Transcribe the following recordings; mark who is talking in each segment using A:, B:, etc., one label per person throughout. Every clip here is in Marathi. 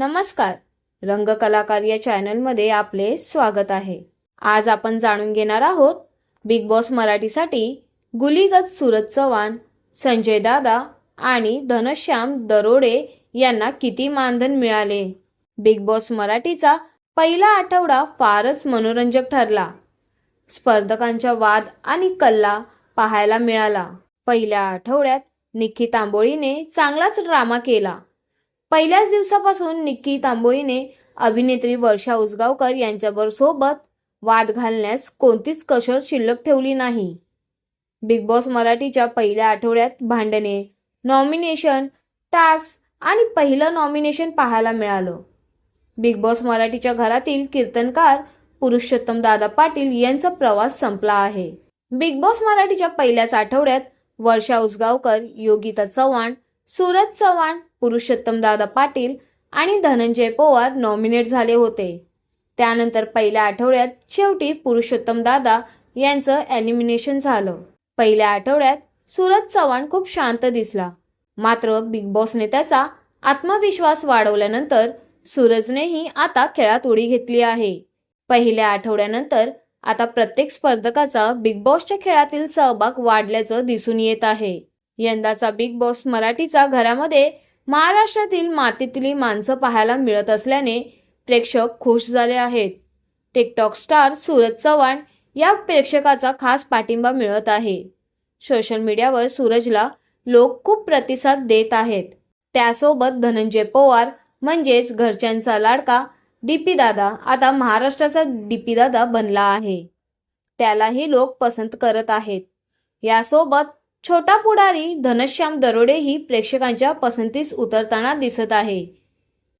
A: नमस्कार. रंगकलाकार या चॅनलमध्ये आपले स्वागत आहे. आज आपण जाणून घेणार आहोत बिग बॉस मराठीसाठी गुलीगत सुरज चव्हाण संजय दादा आणि धनश्याम दरोडे यांना किती मानधन मिळाले? बिग बॉस मराठीचा पहिला आठवडा फारच मनोरंजक ठरला. स्पर्धकांच्या वाद आणि कल्ला पाहायला मिळाला. पहिल्या आठवड्यात निखी तांबोळीने चांगलाच ड्रामा केला. पहिल्याच दिवसापासून निक्की तांबोळीने अभिनेत्री वर्षा उसगावकर यांच्यावर सोबत वाद घालण्यास कोणतीच कसर शिल्लक ठेवली नाही. बिग बॉस मराठीच्या पहिल्या आठवड्यात भांडणे नॉमिनेशन टास्क आणि पहिलं नॉमिनेशन पाहायला मिळालं. बिग बॉस मराठीच्या घरातील कीर्तनकार पुरुषोत्तम दादा पाटील यांचा प्रवास संपला आहे. बिग बॉस मराठीच्या पहिल्याच आठवड्यात वर्षा उसगावकर योगिता चव्हाण सूरज चव्हाण पुरुषोत्तम दादा पाटील आणि धनंजय पवार नॉमिनेट झाले होते. त्यानंतर पहिल्या आठवड्यात शेवटी पुरुषोत्तम दादा यांचं एलिमिनेशन झालं. पहिल्या आठवड्यात सूरज चव्हाण खूप शांत दिसला. मात्र बिग बॉसने त्याचा आत्मविश्वास वाढवल्यानंतर सूरजनेही आता खेळात उडी घेतली आहे. पहिल्या आठवड्यानंतर आता प्रत्येक स्पर्धकाचा बिग बॉसच्या खेळातील सहभाग वाढल्याचं दिसून येत आहे. यंदाचा बिग बॉस मराठीचा घरामध्ये महाराष्ट्रातील मातीतली माणसं पाहायला मिळत असल्याने प्रेक्षक खुश झाले आहेत. टिकटॉक स्टार सूरज चव्हाण या प्रेक्षकाचा खास पाठिंबा मिळत आहे. सोशल मीडियावर सूरजला लोक खूप प्रतिसाद देत आहेत. त्यासोबत धनंजय पवार म्हणजेच घरच्यांचा लाडका डीपी दादा आता महाराष्ट्राचा डीपी दादा बनला आहे. त्यालाही लोक पसंत करत आहेत. यासोबत छोटा पुढारी धनश्याम दरोडेही प्रेक्षकांच्या पसंतीस उतरताना दिसत आहे.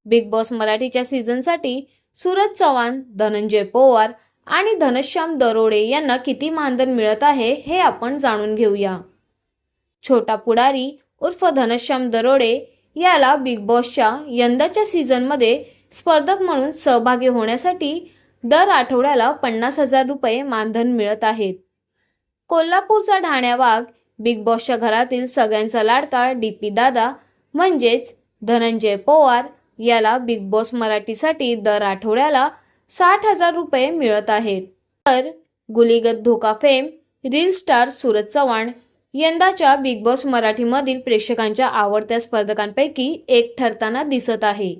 A: बिग बॉस मराठीच्या सीझनसाठी सूरज चव्हाण धनंजय पोवार आणि धनश्याम दरोडे यांना किती मानधन मिळत आहे हे आपण जाणून घेऊया. छोटा पुढारी उर्फ धनश्याम दरोडे याला बिग बॉसच्या यंदाच्या सीझनमध्ये स्पर्धक म्हणून सहभागी होण्यासाठी दर आठवड्याला पन्नास हजार रुपये मानधन मिळत आहेत कोल्हापूरचा ढाण्या वाघ बिग बॉसच्या घरातील सगळ्यांचा लाडका डी पी दादा म्हणजेच धनंजय पवार याला बिग बॉस मराठीसाठी दर आठवड्याला साठ हजार रुपये मिळत आहेत. तर गुलीगत धोका fame reel star Suraj Chavan यंदाच्या बिग बॉस मराठीमधील प्रेक्षकांच्या आवडत्या स्पर्धकांपैकी एक ठरताना दिसत आहे.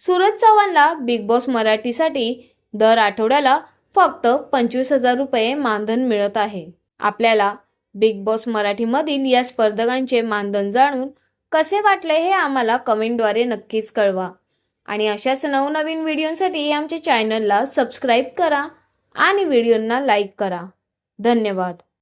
A: सूरज चव्हाणला बिग बॉस मराठीसाठी दर आठवड्याला फक्त पंचवीस हजार रुपये मानधन मिळत आहे. आपल्याला बिग बॉस मराठीमधील या स्पर्धकांचे मानधन जाणून कसे वाटले हे आम्हाला कमेंटद्वारे नक्कीच कळवा. आणि अशाच नवनवीन व्हिडिओंसाठी आमच्या चॅनलला सबस्क्राईब करा आणि व्हिडिओंना लाईक करा. धन्यवाद.